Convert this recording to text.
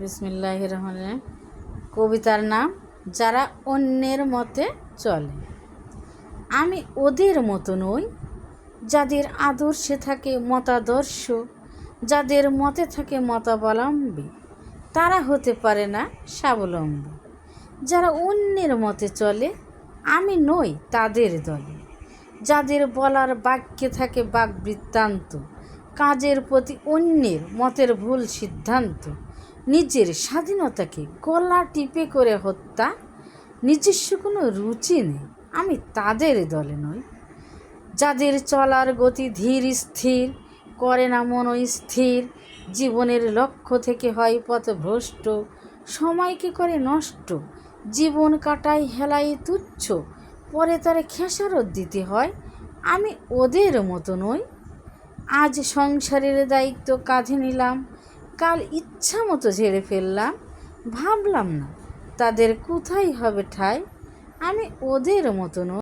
বিসমিল্লাহ রহমানের কবিতার নাম, যারা অন্যের মতে চলে। আমি ওদের মতো নই, যাদের আদর্শে থাকে মতাদর্শ, যাদের মতে থাকে মতাবলম্বী। তারা হতে পারে না স্বাবলম্বী। যারা অন্যের মতে চলে, আমি নই তাদের দলে। যাদের বলার বাক্যে থাকে বাকবৃত্তান্ত কাজের প্রতি অন্যের মতের ভুল সিদ্ধান্ত, নিজের স্বাধীনতাকে গলা টিপে করে হত্যা, নিজস্ব কোনো রুচি নেই। আমি তাদের দলে নই। যাদের চলার গতি ধীর, স্থির, করে না মন স্থির। জীবনের লক্ষ্য থেকে হয় পথভ্রষ্ট সময়কে করে নষ্ট। জীবন কাটায় হেলায় তুচ্ছ। পরে তারে খেসারত দিতে হয়। আমি ওদের মতো নই। আজ সংসারের দায়িত্ব কাঁধে নিলাম, কাল ইচ্ছা মতো ঝেড়ে ফেললাম, ভাবলাম না তাদের কোথায় হবে ঠাই, আমি ওদের মতো নই